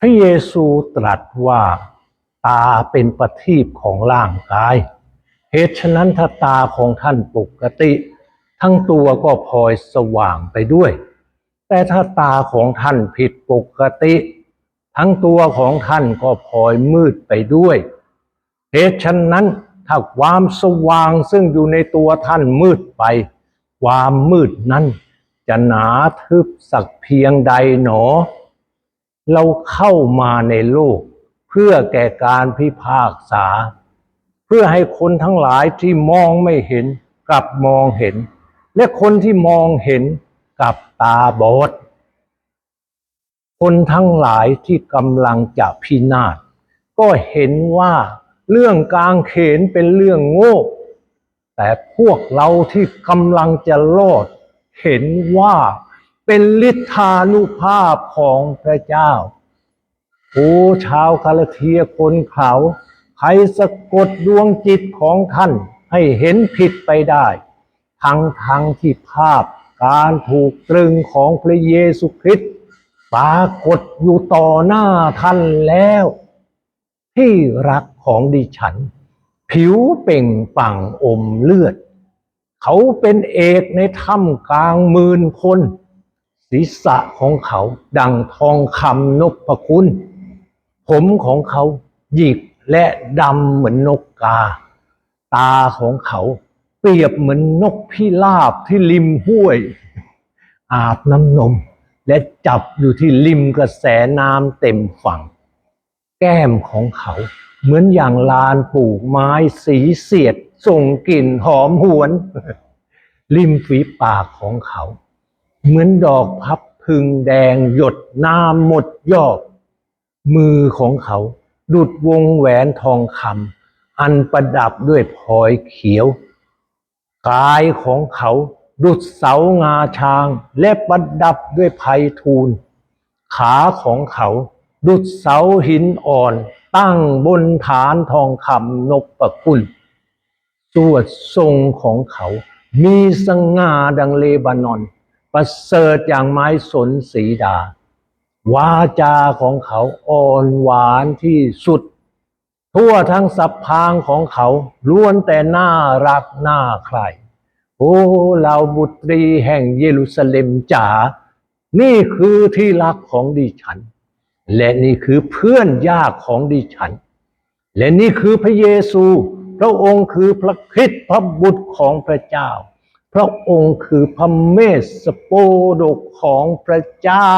พระเยซูตรัสว่าตาเป็นประทีปของร่างกาย เหตุฉะนั้นถ้าตาของท่านปกติ ทั้งตัวก็พลอยสว่างไปด้วย แต่ถ้าตาของท่านผิดปกติ ทั้งตัวของท่านก็พลอยมืดไปด้วย เหตุฉะนั้นถ้าความสว่างซึ่งอยู่ในตัวท่านมืดไป ความมืดนั้นจะหนาทึบสักเพียงใดหนอ เราเข้ามาในโลก เพื่อแก่การพิพากษา เพื่อให้คนทั้งหลายที่มองไม่เห็นกลับมองเห็น และคนที่มองเห็นกลับตาบอด คนทั้งหลายที่กำลังจะพินาศก็เห็นว่าเรื่องกลางเขนเป็นเรื่องโง่ แต่พวกเราที่กำลังจะรอด เห็นว่า เป็นฤทธานุภาพของพระเจ้า โอ้ชาวคาลเทียคนเขาใครสะกดดวงจิตของท่านให้เห็นผิดไปได้ ทั้งทั้งที่ภาพการถูกตรึงของพระเยซูคริสต์ปรากฏอยู่ต่อหน้าท่านแล้ว ที่รักของดิฉัน ผิวเป่งปังอมเลือด เขาเป็นเอกในถ้ำกลางหมื่นคน ศีรษะของเขาดังทองคำนกพคุณ ผมของเขาหยิกและดำเหมือนนกกา ตาของเขาเปรียบเหมือนนกพิราบที่ริมห้วย อาบน้ำนม และจับอยู่ที่ริมกระแสน้ำเต็มฝั่ง แก้มของเขาเหมือนอย่างลานปลูกไม้สีเสียดส่งกลิ่นหอมหวน ริมฝีปากของเขา เหมือนดอกพับพึงแดงหยดน้ำหมดยอดมือของเขาดุดวงแหวนทองคำอันประดับด้วยพลอยเขียว กายของเขาดุดเสางาช้าง และประดับด้วยไพทูล ขาของเขาดุดเสาหินอ่อน ตั้งบนฐานทองคำนพประคุณสวดทรงของเขา มีสง่าดังเลบานอน ประเสริฐอย่างไม้สนสีดา วาจาของเขาอ่อนหวานที่สุด ทั่วทั้งสัพพางของเขาล้วนแต่น่ารักน่าใคร โอ้เหล่าบุตรีแห่งเยรูซาเล็มจ๋านี่คือที่รักของดิฉัน และนี่คือเพื่อนยากของดิฉัน และนี่คือพระเยซู พระองค์คือพระคริสต์พระบุตรของพระเจ้า พระองค์คือพระเมสสโปดกของพระเจ้า